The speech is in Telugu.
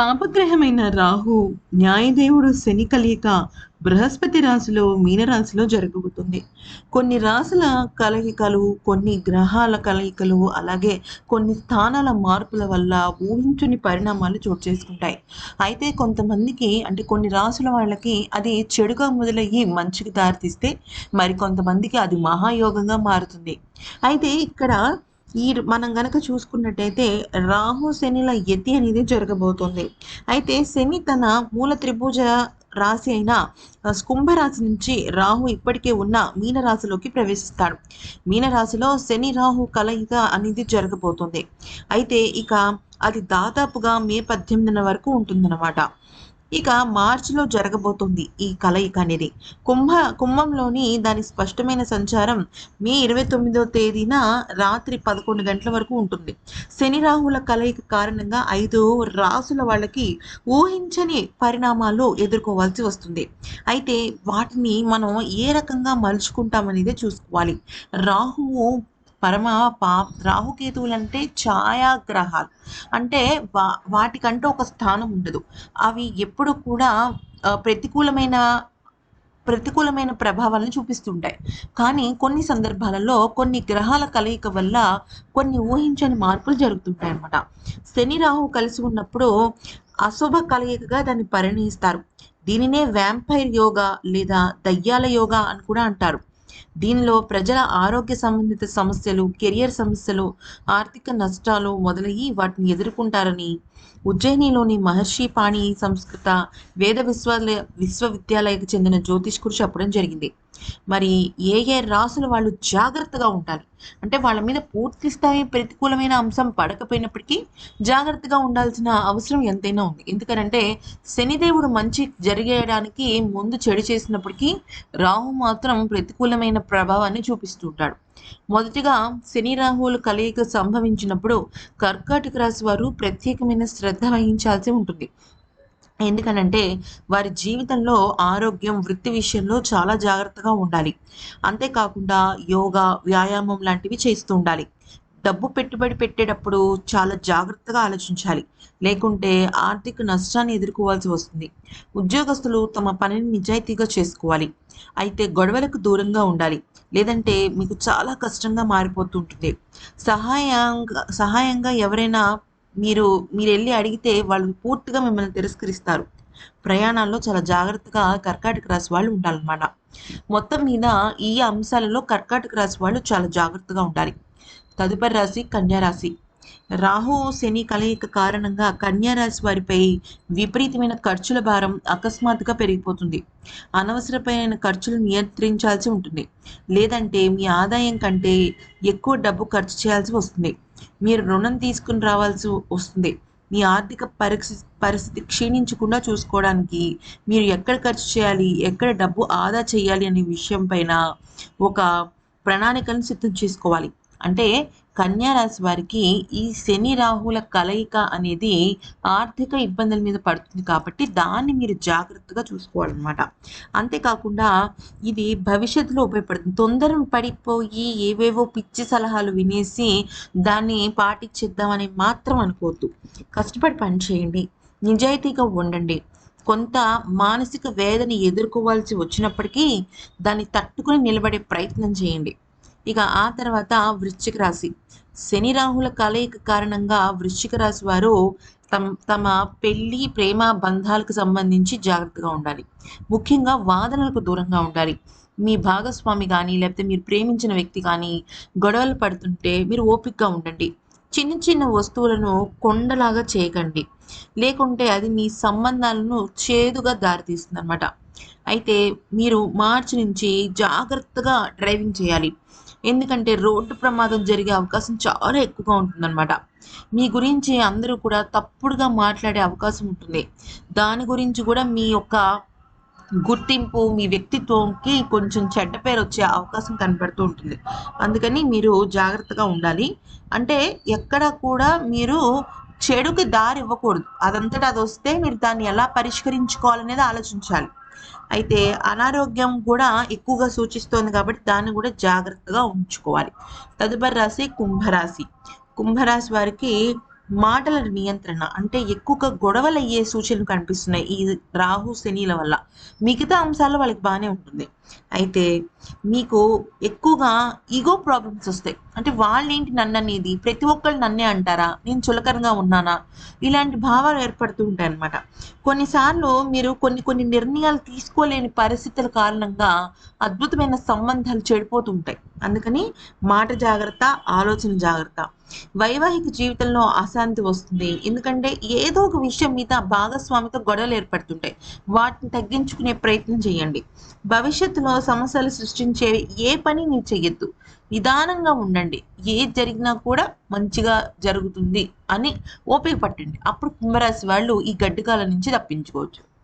పాపగ్రహమైన రాహు న్యాయదేవుడు శని కలియక బృహస్పతి రాశిలో మీనరాశిలో జరగబోతుంది. కొన్ని రాశుల కలయికలు కొన్ని గ్రహాల కలయికలు అలాగే కొన్ని స్థానాల మార్పుల వల్ల ఊహించుని పరిణామాలు చోటు చేసుకుంటాయి. అయితే కొంతమందికి అంటే కొన్ని రాసుల వాళ్ళకి అది చెడుగా మొదలయ్యి మంచికి దారితీస్తే మరి కొంతమందికి అది మహాయోగంగా మారుతుంది. అయితే ఇక్కడ ఈ మనం గనక చూసుకున్నట్టయితే రాహు శనిల యతి అనేది జరగబోతుంది. అయితే శని తన మూల త్రిభుజ రాశి అయిన కుంభరాశి నుంచి రాహు ఇప్పటికే ఉన్న మీనరాశిలోకి ప్రవేశిస్తాడు. మీనరాశిలో శని రాహు కలయిక అనేది జరగబోతుంది. అయితే ఇక అది దాదాపుగా మే పద్దెనిమిదిన వరకు ఉంటుందన్నమాట. ఇక మార్చిలో జరగబోతుంది ఈ కలయిక అనేది. కుంభ కుంభంలోని దాని స్పష్టమైన సంచారం మే ఇరవై తొమ్మిదో తేదీన రాత్రి పదకొండు గంటల వరకు ఉంటుంది. శని రాహుల కలయిక కారణంగా ఐదు రాసుల వాళ్ళకి ఊహించని పరిణామాలు ఎదుర్కోవాల్సి వస్తుంది. అయితే వాటిని మనం ఏ రకంగా మలుచుకుంటామనేదే చూసుకోవాలి. రాహువు పరమ పా రాహుకేతువులు అంటే ఛాయాగ్రహాలు. అంటే వా వాటికంటూ ఒక స్థానం ఉండదు. అవి ఎప్పుడు కూడా ప్రతికూలమైన ప్రతికూలమైన ప్రభావాలను చూపిస్తుంటాయి. కానీ కొన్ని సందర్భాలలో కొన్ని గ్రహాల కలయిక వల్ల కొన్ని ఊహించని మార్పులు జరుగుతుంటాయి అన్నమాట. శని రాహు కలిసి ఉన్నప్పుడు అశుభ కలయికగా దాన్ని పరిగణిస్తారు దీనినే వ్యాంపైర్ యోగా లేదా దయ్యాల యోగా అని కూడా అంటారు. దీనిలో ప్రజల ఆరోగ్య సంబంధిత సమస్యలు కెరియర్ సమస్యలు ఆర్థిక నష్టాలు మొదలయ్యి వాటిని ఎదుర్కొంటారని ఉజ్జయినిలోని మహర్షి పాణి సంస్కృత వేద విశ్వాలయ విశ్వవిద్యాలయకు చెందిన జ్యోతిష్కుడు చెప్పడం జరిగింది. మరి ఏ ఏ రాసుల వాళ్ళు జాగ్రత్తగా ఉండాలి అంటే వాళ్ళ మీద పూర్తి స్థాయి ప్రతికూలమైన అంశం పడకపోయినప్పటికీ జాగ్రత్తగా ఉండాల్సిన అవసరం ఎంతైనా ఉంది. ఎందుకనంటే శనిదేవుడు మంచి జరిగేయడానికి ముందు చెడు చేసినప్పటికీ రాహు మాత్రం ప్రతికూలమైన ప్రభావాన్ని చూపిస్తుంటాడు మొదటిగా శని రాహువులు కలయిక సంభవించినప్పుడు కర్కాటక రాశి వారు ప్రత్యేకమైన శ్రద్ధ వహించాల్సి ఉంటుంది. ఎందుకనంటే వారి జీవితంలో ఆరోగ్యం వృత్తి విషయంలో చాలా జాగ్రత్తగా ఉండాలి. అంతేకాకుండా యోగా వ్యాయామం లాంటివి చేస్తూ ఉండాలి. డబ్బు పెట్టుబడి పెట్టేటప్పుడు చాలా జాగ్రత్తగా ఆలోచించాలి. లేకుంటే ఆర్థిక నష్టాన్ని ఎదుర్కోవాల్సి వస్తుంది. ఉద్యోగస్తులు తమ పనిని నిజాయితీగా చేసుకోవాలి. అయితే గొడవలకు దూరంగా ఉండాలి. లేదంటే మీకు చాలా కష్టంగా మారిపోతుంటుంది సహాయంగా సహాయంగా ఎవరైనా మీరు మీరు వెళ్ళి అడిగితే వాళ్ళు పూర్తిగా మిమ్మల్ని తిరస్కరిస్తారు. ప్రయాణాల్లో చాలా జాగ్రత్తగా కర్కాటక రాశి వాళ్ళు ఉండాలన్నమాట. మొత్తం మీద ఈ అంశాలలో కర్కాటక రాశి వాళ్ళు చాలా జాగ్రత్తగా ఉండాలి. తదుపరి రాశి కన్యారాశి రాహు శని కలయిక కారణంగా కన్యారాశి వారిపై విపరీతమైన ఖర్చుల భారం అకస్మాత్తుగా పెరిగిపోతుంది. అనవసరమైన ఖర్చులు నియంత్రించాల్సి ఉంటుంది. లేదంటే మీ ఆదాయం కంటే ఎక్కువ డబ్బు ఖర్చు చేయాల్సి వస్తుంది. మీరు రుణం తీసుకుని రావాల్సి వస్తుంది. మీ ఆర్థిక పరిస్థితి పరిస్థితి క్షీణించకుండా చూసుకోవడానికి మీరు ఎక్కడ ఖర్చు చేయాలి ఎక్కడ డబ్బు ఆదా చేయాలి అనే విషయం పైన ఒక ప్రణాళికను సిద్ధం చేసుకోవాలి. అంటే కన్యారాశి వారికి ఈ శని రాహుల కలయిక అనేది ఆర్థిక ఇబ్బందుల మీద పడుతుంది కాబట్టి దాన్ని మీరు జాగ్రత్తగా చూసుకోవాలన్నమాట. అంతేకాకుండా ఇది భవిష్యత్తులో ఉపయోగపడుతుంది. తొందర పడిపోయి ఏవేవో పిచ్చి సలహాలు వినేసి దాన్ని పాటించేద్దామని మాత్రం అనుకోవద్దు. కష్టపడి పని చేయండి. నిజాయితీగా ఉండండి. కొంత మానసిక వేదన ఎదుర్కోవాల్సి వచ్చినప్పటికీ దాన్ని తట్టుకుని నిలబడే ప్రయత్నం చేయండి. ఇక ఆ తర్వాత వృశ్చిక రాశి. శని రాహుల కలయిక కారణంగా వృశ్చిక రాశి వారు తమ తమ పెళ్ళి ప్రేమ బంధాలకు సంబంధించి జాగ్రత్తగా ఉండాలి. ముఖ్యంగా వాదనలకు దూరంగా ఉండాలి. మీ భాగస్వామి కానీ లేకపోతే మీరు ప్రేమించిన వ్యక్తి కానీ గొడవలు పడుతుంటే మీరు ఓపికగా ఉండండి. చిన్న చిన్న వస్తువులను కొండలాగా చేయకండి. లేకుంటే అది మీ సంబంధాలను చేదుగా దారితీస్తుంది అనమాట అయితే మీరు మార్చి నుంచి జాగ్రత్తగా డ్రైవింగ్ చేయాలి. ఎందుకంటే రోడ్డు ప్రమాదం జరిగే అవకాశం చాలా ఎక్కువగా ఉంటుందన్నమాట. మీ గురించి అందరూ కూడా తప్పుడుగా మాట్లాడే అవకాశం ఉంటుంది. దాని గురించి కూడా మీ యొక్క గుర్తింపు మీ వ్యక్తిత్వంకి కొంచెం చెడ్డ పేరు వచ్చే అవకాశం కనబడుతూ ఉంటుంది. అందుకని మీరు జాగ్రత్తగా ఉండాలి. అంటే ఎక్కడ కూడా మీరు చెడుకి దారి ఇవ్వకూడదు అదంతటా అది వస్తే మీరు దాన్ని ఎలా పరిష్కరించుకోవాలనేది ఆలోచించాలి. అయితే అనారోగ్యం కూడా ఎక్కువగా సూచిస్తోంది కాబట్టి దాన్ని కూడా జాగ్రత్తగా ఉంచుకోవాలి. తదుపరి రాశి కుంభరాశి. కుంభరాశి వారికి మాటల నియంత్రణ అంటే ఎక్కువగా గొడవలు అయ్యే సూచనలు కనిపిస్తున్నాయి ఈ రాహు శనిల వల్ల. మిగతా అంశాలు వాళ్ళకి బాగానే ఉంటుంది. అయితే మీకు ఎక్కువగా ఈగో ప్రాబ్లమ్స్ వస్తాయి. అంటే వాళ్ళేంటి నన్ను అనేది ప్రతి ఒక్కళ్ళు నన్నే అంటారా? నేను చులకనగా ఉన్నానా? ఇలాంటి భావాలు ఏర్పడుతూ ఉంటాయి అన్నమాట కొన్నిసార్లు మీరు కొన్ని కొన్ని నిర్ణయాలు తీసుకోలేని పరిస్థితుల కారణంగా అద్భుతమైన సంబంధాలు చెడిపోతుంటాయి అందుకని మాట జాగ్రత్త ఆలోచన జాగ్రత్త. వైవాహిక జీవితంలో అశాంతి వస్తుంది. ఎందుకంటే ఏదో ఒక విషయం మీద భాగస్వామితో గొడవలు ఏర్పడుతుంటాయి. వాటిని తగ్గించుకునే ప్రయత్నం చేయండి. భవిష్యత్తులో సమస్యలు సృష్టించే ఏ పని మీరు చెయ్యొద్దు. నిదానంగా ఉండండి. ఏది జరిగినా కూడా మంచిగా జరుగుతుంది అని ఓపిక పట్టండి. అప్పుడు కుంభరాశి వాళ్ళు ఈ గడ్డికాల నుంచి తప్పించుకోవచ్చు.